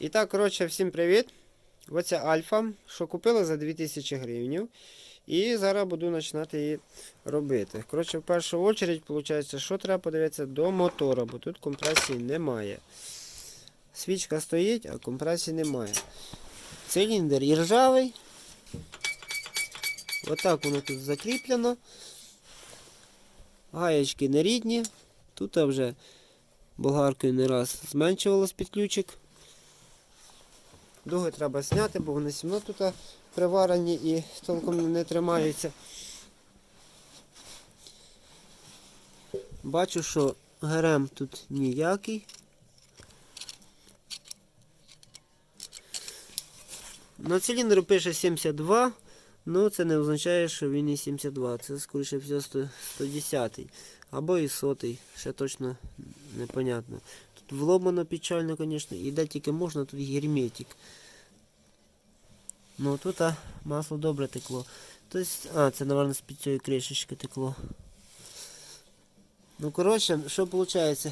І так, коротше, всім привіт. Оця альфа, що купила за 2000 гривень. І зараз буду починати її робити. Коротше, в першу чергу, виходить, що треба подивитися до мотора, бо тут компресії немає. Свічка стоїть, а компресії немає. Циліндр іржавий. Отак воно тут закріплено. Гаєчки нерідні. Тут вже болгаркою не раз зменшувалось під ключик. Дуги треба зняти, бо вони сімно тут приварені і толком не тримаються. Бачу, що ГРМ тут ніякий. На циліндру пише 72, але це не означає, що він і 72. Це, скоріше 100 110 або і 100 ще точно непонятно. Вломано печально, звісно, і де тільки можна, тут герметик. Ну тут а, масло добре текло. Тобто, а, це, напевно, з під цієї кришечки текло. Ну, коротше, що виходить?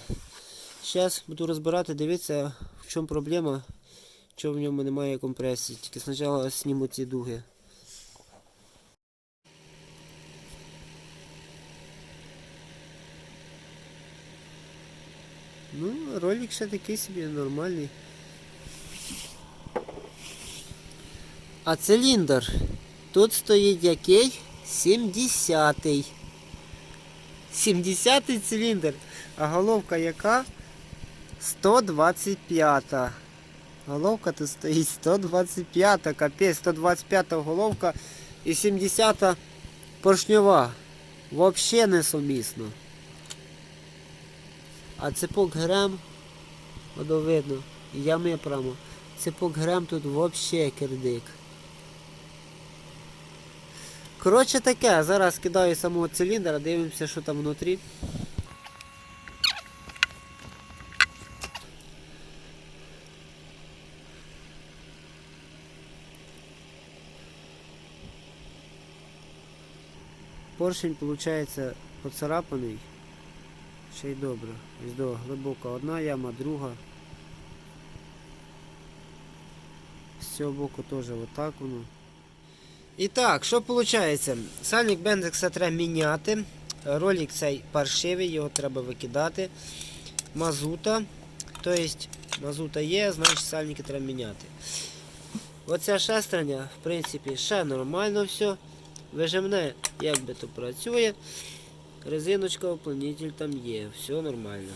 Зараз буду розбирати, дивитися, в чому проблема, чого в ньому немає компресії. Тільки спочатку зніму ці дуги. Ну, ролик ще такий собі нормальний. А циліндр тут стоїть який? 70-й. 70-й циліндр. А головка яка? 125-та. Головка тут стоїть 125-та, капець, 125-та головка і 70-та поршньова. Взагалі несумісно. А цепок грем, воно видно, ями прямо. Цепок грем тут взагалі кирдик. Коротше таке, зараз кидаю самого циліндра, дивимося, що там внутрі. Поршень, виходить, поцарапаний. Ще й добре. Ось до глибока одна яма, друга. З цього боку теж отак воно. І так, що виходить? Сальник Бендекса треба міняти. Ролик цей паршивий, його треба викидати. Мазута. Тобто мазута є, значить сальники треба міняти. Оця шестерня, в принципі, ще нормально все. Вижимне, як би то працює. Резиночка, уплотнитель там є, все нормально.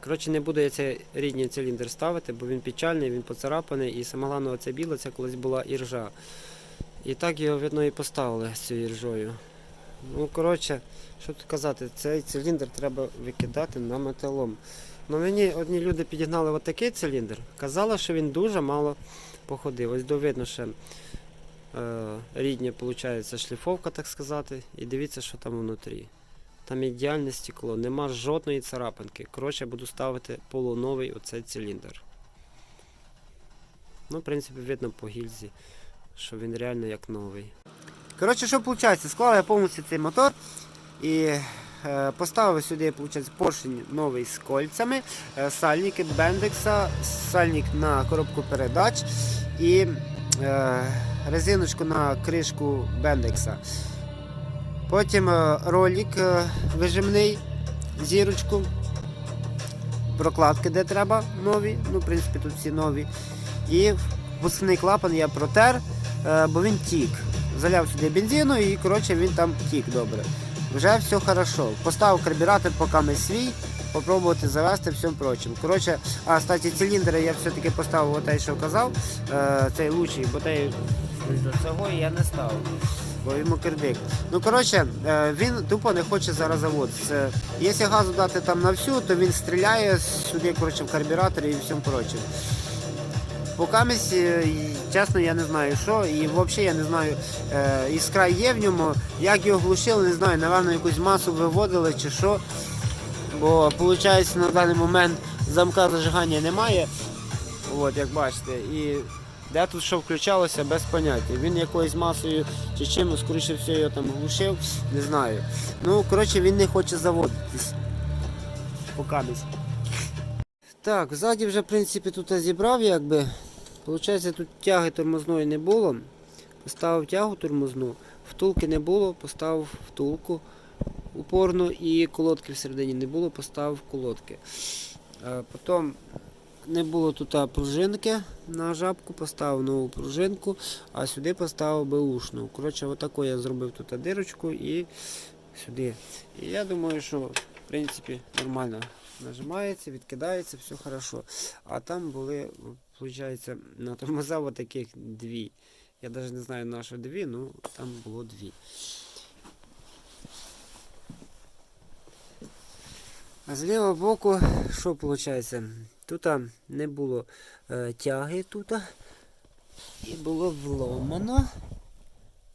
Коротше, не буду я цей рідний циліндр ставити, бо він печальний, він поцарапаний і саме головне оця біла, це колись була іржа. І так його видно і поставили з цією іржою. Ну, коротше, що тут казати, цей циліндр треба викидати на металом. Ну мені одні люди підігнали отакий циліндр, казали, що він дуже мало походив. Ось довидно ще рідня, виходить, шліфовка, так сказати. І дивіться, що там внутрі. Там ідеальне стекло, нема жодної царапинки. Коротше, буду ставити полуновий оцей циліндр. Ну, в принципі, видно по гільзі, що він реально як новий. Коротше, що виходить? Склав я повністю цей мотор і е, поставив сюди виходить, поршень новий з кольцями, е, сальники Бендекса, сальник на коробку передач і е, резиночку на кришку Бендекса. Потім е, ролик е, вижимний, зірочку, прокладки, де треба нові. Ну, в принципі, тут всі нові. І впускний клапан я протер, е, бо він тік. Заляв сюди бензину і коротше, він там тік добре. Вже все хорошо. Поставив карбюратор поки не свій, попробувати завести всім прочим. Коротше, а кстати, циліндри я все-таки поставив отей, що казав, цей лучший, бо той цього я не ставив бо йому кирдик. Ну коротше, е, він тупо не хоче зараз заводитися. Якщо газу дати там на всю, то він стріляє сюди коротше, в карбюратор і всім прочим. Покамість, е, чесно, я не знаю що, і взагалі я не знаю, е, іскра є в ньому, як його глушили, не знаю, напевно, якусь масу виводили чи що. Бо виходить на даний момент замка зажигання немає, от, як бачите. І де тут що включалося, без поняття. Він якоюсь масою чи чимось, скоріше все, його там глушив, не знаю. Ну, коротше, він не хоче заводитись. Покамість. Так, ззаді вже, в принципі, тут зібрав, якби. Получається, тут тяги тормозної не було. Поставив тягу тормозну, втулки не було, поставив втулку упорну і колодки всередині не було, поставив колодки. Е, Потім не було тут пружинки на жабку, поставив нову пружинку, а сюди поставив беушну. Коротше, отаку я зробив тут дирочку і сюди. І я думаю, що в принципі нормально нажимається, відкидається, все хорошо. А там були, виходить, на тормоза от таких дві. Я навіть не знаю на що дві, ну там було дві. А з лівого боку, що виходить? Тут не було е, тяги тут. І було вломано.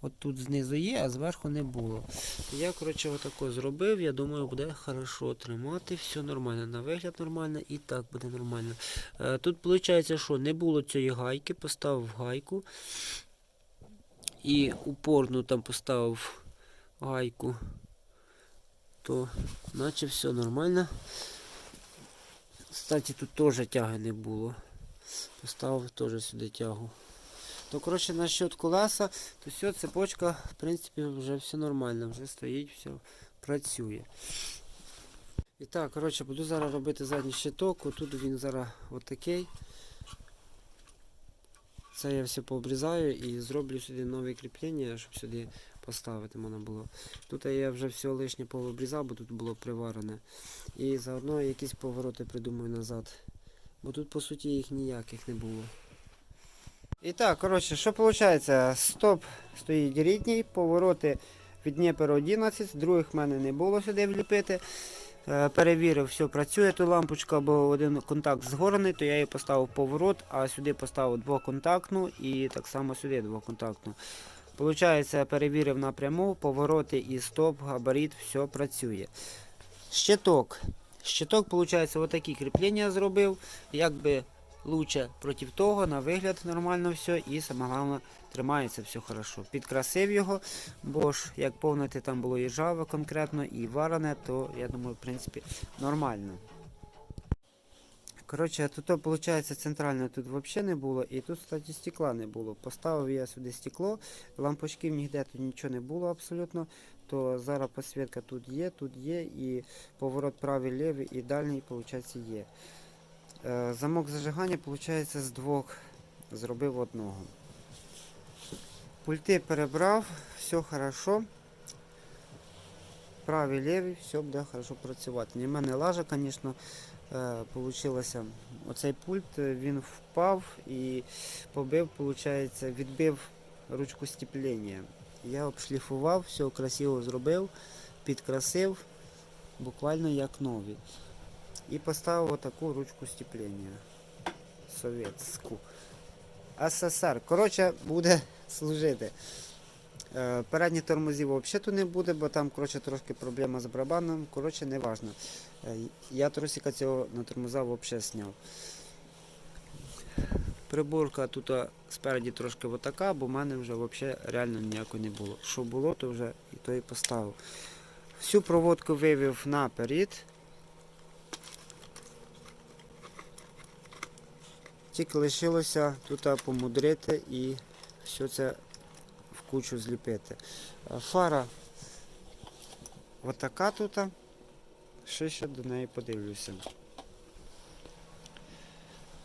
От тут знизу є, а зверху не було. Я, коротше, отако зробив. Я думаю, буде хорошо тримати. Все нормально. На вигляд нормально і так буде нормально. Е, тут виходить, що не було цієї гайки, поставив гайку. І упорну там поставив гайку. То наче все нормально. Кстати, тут теж тяги не було. Поставив теж сюди тягу. То, коротше, насчет колеса, то все, цепочка, в принципі, вже все нормально, вже стоїть, все працює. І так, коротше, буду зараз робити задній щиток. Отут він зараз отакий. Це я все пообрізаю і зроблю сюди нові кріплення, щоб сюди поставити можна було. Тут я вже все лишнє пообрізав, бо тут було приварене. І заодно якісь повороти придумаю назад. Бо тут по суті їх ніяких не було. І так, коротше, що виходить? Стоп стоїть рідній, повороти від Дніпро 11, других в мене не було сюди вліпити. Е, Перевірив, все працює тут лампочка, бо один контакт згорений, то я її поставив поворот, а сюди поставив двоконтактну і так само сюди двоконтактну. Получається, перевірив напряму, повороти і стоп, габарит, все працює. Щиток. Щиток, виходить, отакі кріплення зробив. Якби лучше проти того, на вигляд нормально все і саме головне тримається все хорошо. Підкрасив його, бо ж як повнити там було і жаве конкретно, і варене, то я думаю, в принципі, нормально. Коротше, тут, виходить, центрально тут взагалі не було, і тут, кстати, стекла не було. Поставив я сюди стекло, лампочків ніде тут нічого не було абсолютно. То зараз підсвітка тут є, тут є, і поворот правий, лівий і дальній, виходить, є. Е, Замок зажигання, виходить, з двох зробив одного. Пульти перебрав, все хорошо. Правий, лівий, все буде хорошо працювати. В мене лажа, звісно, получилося. Оцей пульт е, він впав і побив, виходить, відбив ручку степлення. Я обшліфував, все красиво зробив, підкрасив, буквально як нові. І поставив отаку ручку степлення. Совєтську. СССР. Коротше, буде служити. Е, Передні тормозів взагалі тут не буде, бо там коротше, трошки проблема з барабаном. Коротше, не важно. Е, Я тросика цього на тормоза взагалі зняв. Приборка тут спереді трошки отака, бо в мене вже взагалі реально ніякої не було. Що було, то вже і то і поставив. Всю проводку вивів наперед. Тільки лишилося тут помудрити і все це кучу зліпити. Фара отака тут. Ще ще до неї подивлюся.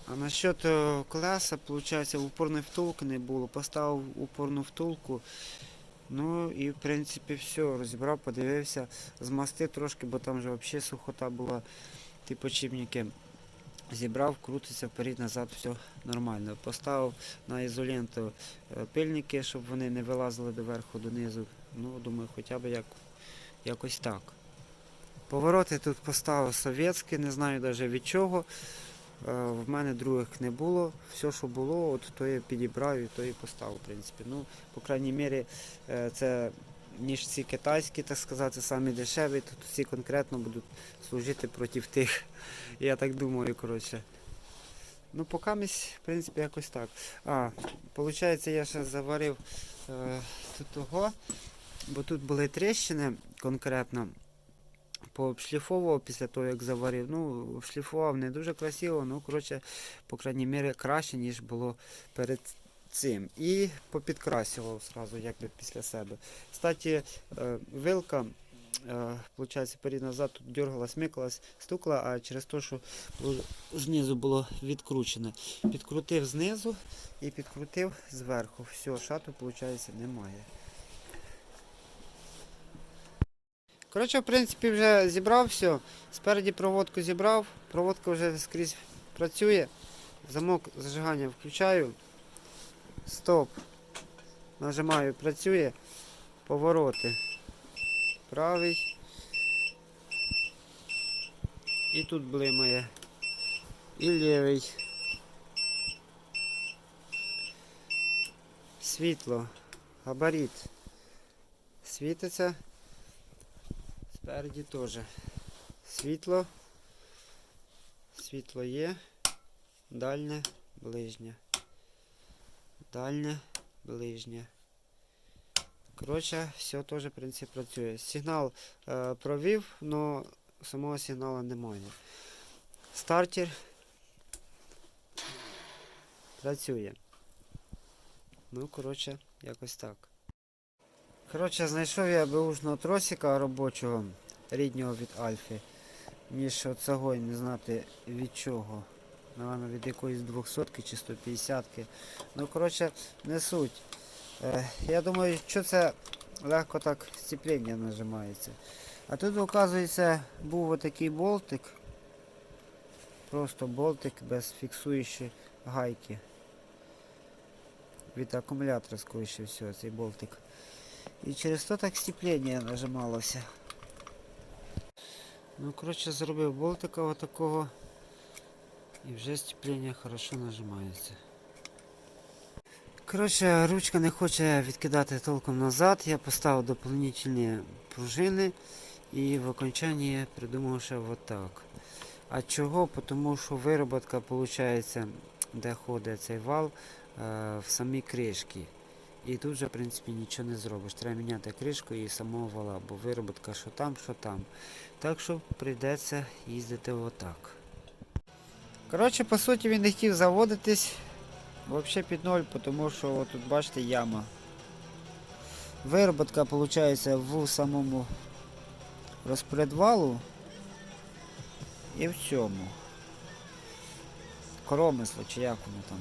А насчет е, колеса, виходить, упорної втулки не було. Поставив упорну втулку. Ну і в принципі все, розібрав, подивився, змастив трошки, бо там вже взагалі сухота була, ті почіпники. Зібрав, крутиться вперед-назад, все нормально. Поставив на ізоленту е, пильники, щоб вони не вилазили доверху, донизу. Ну, думаю, хоча б як, якось так. Повороти тут поставив совєтські, не знаю навіть від чого. Е, В мене других не було. Все, що було, от то я підібрав і то і поставив, в принципі. Ну, по крайній мірі, е, це ніж ці китайські, так сказати, самі дешеві, тут всі конкретно будуть служити проти тих. Я так думаю, коротше. Ну, поки місь, в принципі, якось так. А, виходить, я ще заварив е, того, бо тут були тріщини конкретно. пообшліфовував після того, як заварив. Ну, обшліфував не дуже красиво, ну, коротше, по крайній мірі, краще, ніж було перед цим. І попідкрасював зразу, якби після себе. Кстати, е, вилка, е, виходить, перед назад тут дергалась, микалась, стукла, а через те, що знизу було відкручене. Підкрутив знизу і підкрутив зверху. Все, шату, виходить, немає. Коротше, в принципі, вже зібрав все. Спереді проводку зібрав, проводка вже скрізь працює. Замок зажигання включаю. Стоп. Нажимаю, працює. Повороти. Правий. І тут блимає. І лівий. Світло. Габарит. Світиться. Спереді теж. Світло. Світло є. Дальнє, ближнє. Дальнє, ближнє. Коротше, все теж, в принципі, працює. Сигнал е, провів, але самого сигналу немає. Стартер працює. Ну, коротше, якось так. Коротше, знайшов я беушного тросика робочого, ріднього від Альфи, ніж оцього, не знати від чого. Напевно, від якоїсь 200 чи 150. -ки. Ну, коротше, не суть. Е, я думаю, що це легко так сцеплення нажимається. А тут, оказується, був отакий болтик. Просто болтик без фіксуючої гайки. Від акумулятора, скоріше всього, цей болтик. І через то так степлення нажималося. Ну, коротше, зробив болтика отакого. І вже степлення хорошо нажимається. Коротше, ручка не хоче відкидати толком назад. Я поставив доповнительні пружини і в окончанні придумав ще отак. А чого? Тому що вироботка, виходить, де ходить цей вал, е, в самій кришці. І тут вже, в принципі, нічого не зробиш. Треба міняти кришку і самого вала, бо вироботка що там, що там. Так що прийдеться їздити отак. Коротше, по суті, він не хотів заводитись взагалі під ноль, тому що от тут бачите яма. Вироботка, виходить, в самому розпредвалу і в цьому. Коромисло чи як воно там.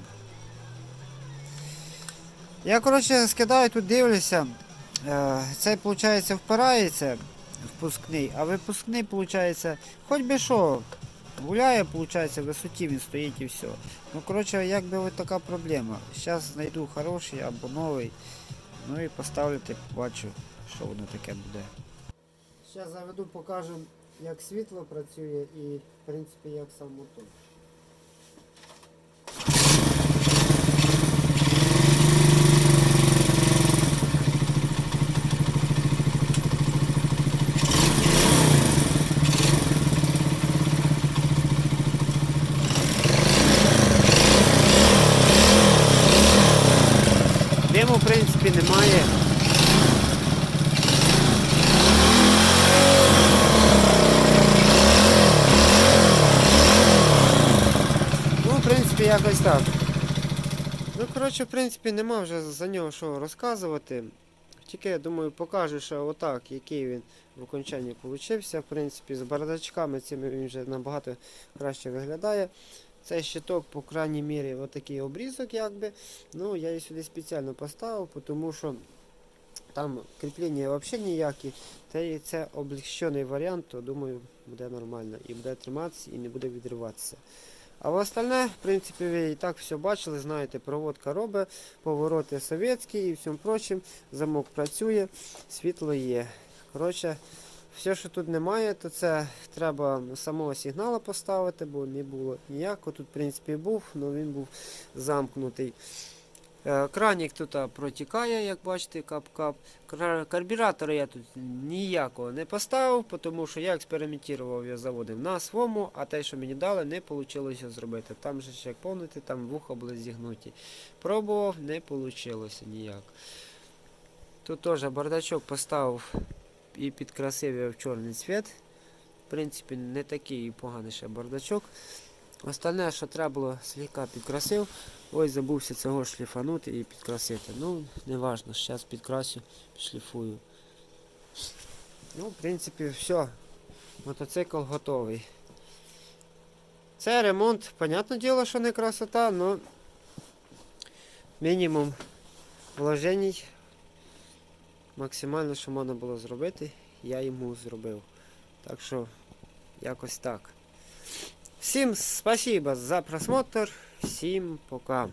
Я, коротше, скидаю тут дивлюся. Е, Цей, виходить, впирається впускний, а випускний, виходить, хоч би що, гуляє, виходить, в висоті він стоїть і все. Ну, коротше, як би ось така проблема. Зараз знайду хороший або новий. Ну і поставлю, побачу, що воно таке буде. Зараз заведу, покажу, як світло працює і, в принципі, як сам мотор. Диму, в принципі, немає. Ну, в принципі, якось так. Ну, коротше, в принципі, нема вже за нього що розказувати. Тільки, я думаю, покажу, що отак, який він в окончанні получився. В принципі, з бардачками цими він вже набагато краще виглядає. Цей щиток, по крайній мірі, отакий обрізок, якби. Ну, я її сюди спеціально поставив, тому що там кріплення взагалі ніякі. Та і це облегчений варіант, то думаю, буде нормально. І буде триматися, і не буде відриватися. А в остальне, в принципі, ви і так все бачили, знаєте, проводка робить, повороти совєтські і всім прочим. Замок працює, світло є. Коротше, все, що тут немає, то це треба самого сигналу поставити, бо не було ніякого. Тут, в принципі, був, але він був замкнутий. Е, Кранік тут протікає, як бачите, кап-кап. Карбюратора я тут ніякого не поставив, тому що я експериментував, я заводив на своєму, а те, що мені дали, не вийшло зробити. Там же як повнити, там вуха були зігнуті. Пробував, не вийшло ніяк. Тут теж бардачок поставив і підкрасив його в чорний цвіт. В принципі, не такий поганий ще бардачок. Остальне, що треба було, слегка підкрасив. Ось забувся цього шліфанути і підкрасити. Ну, не важно, зараз підкрасю, підшліфую. Ну, в принципі, все. Мотоцикл готовий. Це ремонт, понятне діло, що не красота, але мінімум вложень максимально, що можна було зробити, я йому зробив. Так що, якось так. Всім спасибо за просмотр, всім пока.